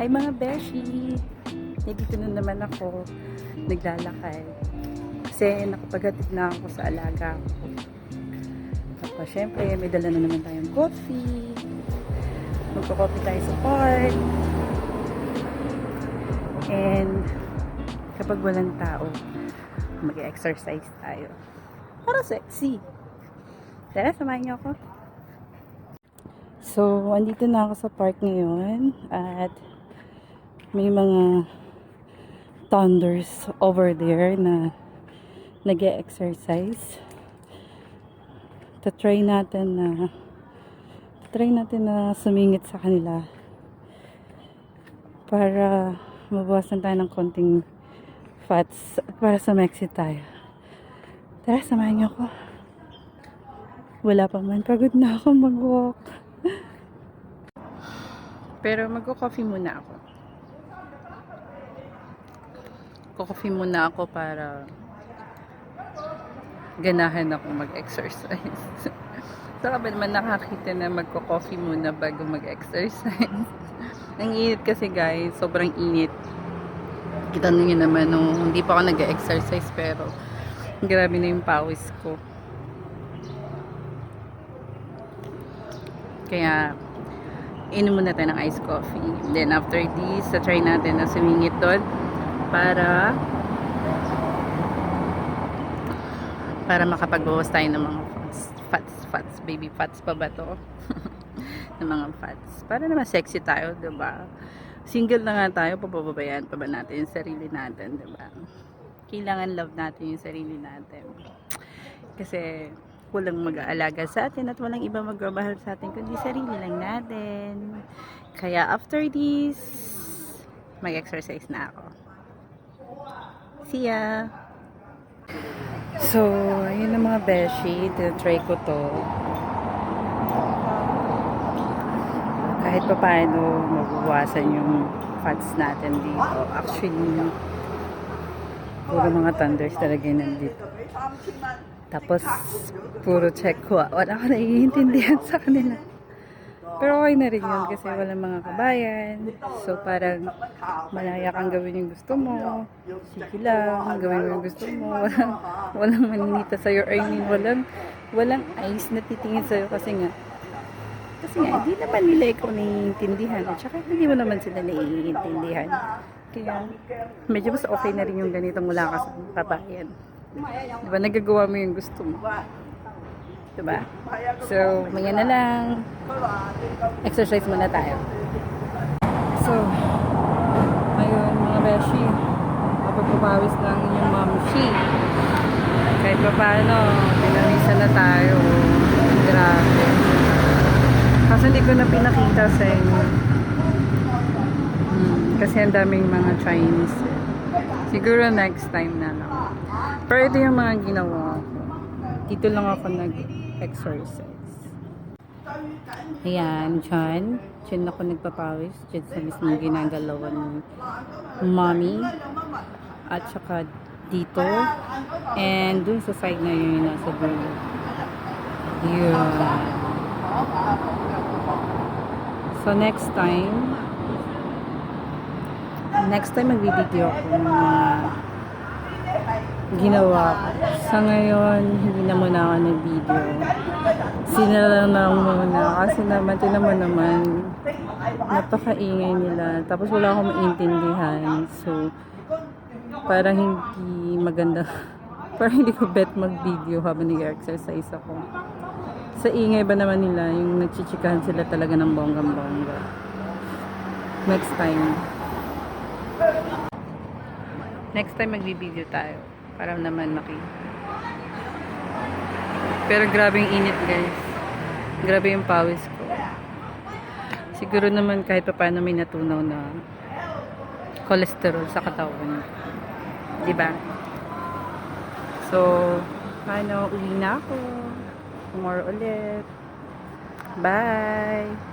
Hi mga beshi! Nandito na naman ako. Naglalakad. Kasi nakapaghatid na ako sa alaga ko. Tapos syempre, may dala na naman tayong coffee. Magpa-coffee tayo sa park. And kapag walang tao, mag-exercise tayo. Para sexy. Tara, samahan niyo ako. So, andito na ako sa park ngayon at may mga thunders over there na nag exercise Tatry natin na try natin na sumingit sa kanila para mabawasan tayo ng konting fats at para sa Mexi tayo. Tara, samahan niyo ako. Wala pa man. Pagod na ako mag-walk. Pero magko-coffee muna ako. Ko-coffee muna ako para ganahan ako mag-exercise. Saka ba naman nakakita na magko-coffee muna bago mag-exercise? Ang init kasi guys, sobrang init. Kita niyo naman nung hindi pa ako nag-exercise pero grabe na yung pawis ko. Kaya, inom muna tayo ng iced coffee. Then, after this, try natin na sumingit doon para para makapagbawas tayo ng mga fats, fats, baby fats pa ba to? ng mga fats. Para naman sexy tayo, 'di ba? Single na nga tayo, papababayaan pa ba natin yung sarili natin, 'di ba? Kailangan love natin yung sarili natin. Kasi walang mag-aalaga sa atin at walang iba magmamahal sa atin kundi sarili lang natin. Kaya after this, mag-exercise na ako. See ya! So, ayun ang mga beshi. Tinatry ko to. Kahit pa paano, mabuwasan yung fats natin dito. Actually, puro mga thunders talaga yung nandito. Tapos, puro check ko. Wala ko naiintindihan sa kanila. Pero okay na rin yun kasi walang mga kabayan. So, parang malaya kang gawin yung gusto mo. Sige lang, gawin mo yung gusto mo. Walang, walang maninita sa'yo. I mean, walang, walang eyes na titingin sa'yo kasi nga, kasi nga, hindi naman nila ikaw naiintindihan. At saka, hindi mo naman sila naiintindihan. Kaya, medyo mas okay na rin yung ganitong wala ka sa kabayan. Diba, nagagawa mo yung gusto mo. Diba? So, maya na lang. Exercise muna tayo. So, ayun mga beshi. Kapagpapawis lang yung mamshi. Kahit pa paano, pinamisan na tayo. Grabe. Kaso hindi ko na pinakita sa inyo. Hmm, kasi ang daming mga Chinese. eh. Siguro next time na lang. Pero ito yung mga ginawa ko. Dito lang ako nag-exercise. Ayan, dyan. Dyan ako nagpapawis. Dyan sa mismong ginagalawan ni mommy. At saka dito. And dun sa side na yun, nasa dulo. Yun. So, next time, next time magbibideo ako ng mga ginawa ko. Sa ngayon, hindi na muna ako nag-video. Sinala lang muna. Kasi naman, tinan mo naman, napakaingay nila. Tapos wala akong maintindihan. So, parang hindi maganda. parang hindi ko bet mag-video habang nag-exercise ako. Sa ingay ba naman nila, yung nagchichikahan sila talaga ng bonggang-bongga. Next time. Next time magbibideo tayo. Para naman maki. Pero grabe yung init guys. Grabe yung pawis ko. Siguro naman kahit pa paano may natunaw na cholesterol sa katawan. 'Di ba? So, paano uwi na ako. Tomorrow ulit. Bye!